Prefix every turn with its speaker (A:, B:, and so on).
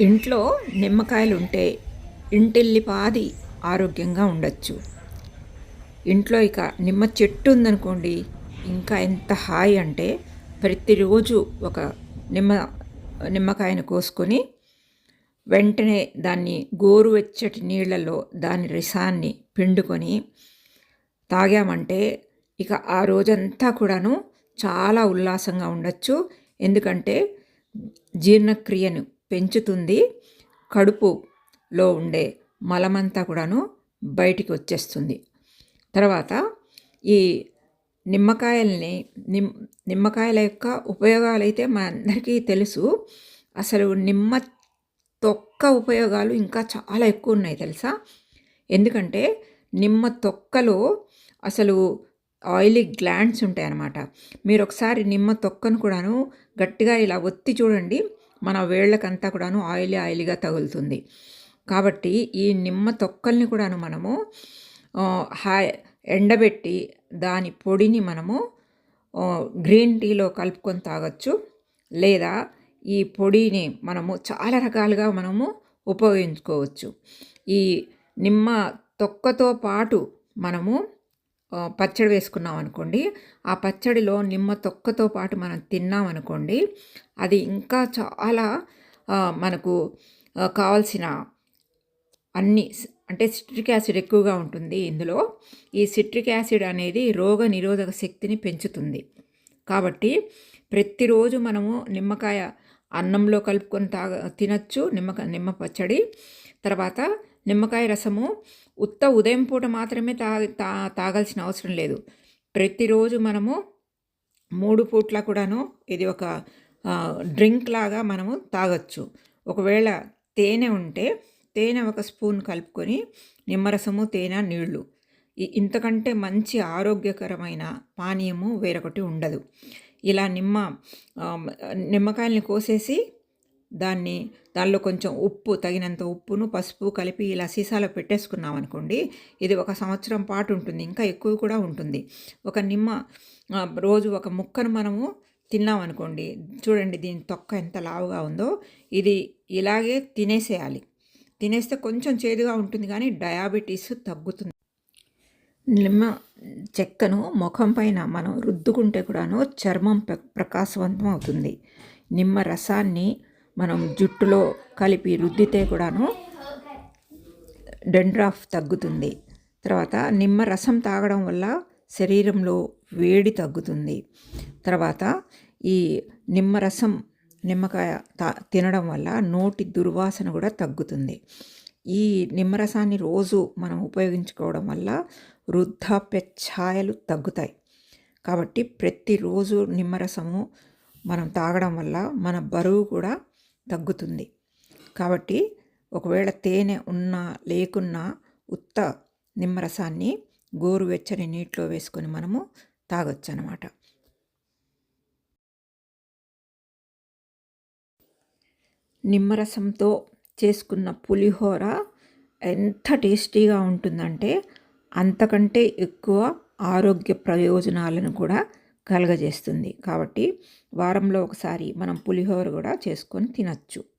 A: ఇంట్లో నిమ్మకాయలు ఉంటే ఇంటిల్లిపాది ఆరోగ్యంగా ఉండొచ్చు. ఇంట్లో ఇక నిమ్మ చెట్టు ఉందనుకోండి ఇంకా ఎంత హాయి అంటే ప్రతిరోజు ఒక నిమ్మ నిమ్మకాయను కోసుకొని వెంటనే దాన్ని గోరువెచ్చటి నీళ్ళలో దాని రసాన్ని పిండుకొని తాగామంటే ఇక ఆ రోజంతా కూడాను చాలా ఉల్లాసంగా ఉండొచ్చు. ఎందుకంటే జీర్ణక్రియను పెంచుతుంది. కడుపులో ఉండే మలమంతా కూడాను బయటికి వచ్చేస్తుంది. తర్వాత ఈ నిమ్మకాయల్ని నిమ్ నిమ్మకాయల యొక్క ఉపయోగాలు అయితే మనందరికీ తెలుసు. అసలు నిమ్మ తొక్క ఉపయోగాలు ఇంకా చాలా ఎక్కువ ఉన్నాయి తెలుసా? ఎందుకంటే నిమ్మ తొక్కలో అసలు ఆయిలీ గ్లాండ్స్ ఉంటాయి అన్నమాట మీరు ఒకసారి నిమ్మ తొక్కను కూడాను గట్టిగా ఇలా ఒత్తి చూడండి. మన వేళ్ళకంతా కూడాను ఆయిలీ ఆయిలీగా తగులుతుంది. కాబట్టి ఈ నిమ్మ తొక్కల్ని కూడాను మనము హా ఎండబెట్టి దాని పొడిని మనము గ్రీన్ టీలో కలుపుకొని తాగొచ్చు. లేదా ఈ పొడిని మనము చాలా రకాలుగా మనము ఉపయోగించుకోవచ్చు. ఈ నిమ్మ తొక్కతో పాటు మనము పచ్చడి వేసుకున్నాం అనుకోండి. ఆ పచ్చడిలో నిమ్మ తొక్కతో పాటు మనం తిన్నాం అనుకోండి అది ఇంకా చాలా మనకు కావాల్సిన అన్ని అంటే సిట్రిక్ యాసిడ్ ఎక్కువగా ఉంటుంది ఇందులో. ఈ సిట్రిక్ యాసిడ్ అనేది రోగ నిరోధక శక్తిని పెంచుతుంది. కాబట్టి ప్రతిరోజు మనము నిమ్మకాయ అన్నంలో కలుపుకొని తాగ తినచ్చు నిమ్మకాయ నిమ్మ పచ్చడి. తర్వాత నిమ్మకాయ రసము ఉత్త ఉదయం పూట మాత్రమే తాగి తా తాగాల్సిన అవసరం లేదు. ప్రతిరోజు మనము మూడు పూట్ల కూడాను ఇది ఒక డ్రింక్ లాగా మనము తాగొచ్చు. ఒకవేళ తేనె ఉంటే తేనె ఒక స్పూన్ కలుపుకొని నిమ్మరసము తేనె నీళ్ళు. ఇంతకంటే మంచి ఆరోగ్యకరమైన పానీయము వేరొకటి ఉండదు. ఇలా నిమ్మ నిమ్మకాయల్ని కోసేసి దాన్ని దానిలో కొంచెం ఉప్పు తగినంత ఉప్పును పసుపు కలిపి ఇలా సీసాలో పెట్టేసుకున్నాం అనుకోండి ఇది ఒక సంవత్సరం పాటు ఉంటుంది ఇంకా ఎక్కువ కూడా ఉంటుంది. ఒక నిమ్మ రోజు ఒక ముక్కను మనము తిన్నాం అనుకోండి చూడండి దీని తొక్క ఎంత లావుగా ఉందో ఇది ఇలాగే తినేసేయాలి. తినేస్తే కొంచెం చేదుగా ఉంటుంది కానీ డయాబెటీస్ తగ్గుతుంది. నిమ్మ చెక్కను ముఖం పైన మనం రుద్దుకుంటే కూడాను చర్మం ప్రకాశవంతం అవుతుంది నిమ్మ రసాన్ని మనం జుట్టులో కలిపి రుద్దితే కూడాను డెండ్రాఫ్ తగ్గుతుంది. తర్వాత నిమ్మ రసం తాగడం వల్ల శరీరంలో వేడి తగ్గుతుంది. తర్వాత ఈ నిమ్మరసం నిమ్మకాయ తా తినడం వల్ల నోటి దుర్వాసన కూడా తగ్గుతుంది. ఈ నిమ్మరసాన్ని రోజు మనం ఉపయోగించుకోవడం వల్ల వృద్ధాప్య ఛాయలు తగ్గుతాయి. కాబట్టి ప్రతిరోజు నిమ్మరసము మనం తాగడం వల్ల మన బరువు కూడా తగ్గుతుంది. కాబట్టి ఒకవేళ తేనె ఉన్నా లేకున్నా ఉత్త నిమ్మరసాన్ని గోరువెచ్చని నీటిలో వేసుకొని మనము తాగొచ్చు అనమాట నిమ్మరసంతో చేసుకున్న పులిహోర ఎంత టేస్టీగా ఉంటుందంటే అంతకంటే ఎక్కువ ఆరోగ్య ప్రయోజనాలను కూడా కలగజేస్తుంది. కాబట్టి వారంలో ఒకసారి మనం పులిహోర కూడా చేసుకొని తినచ్చు.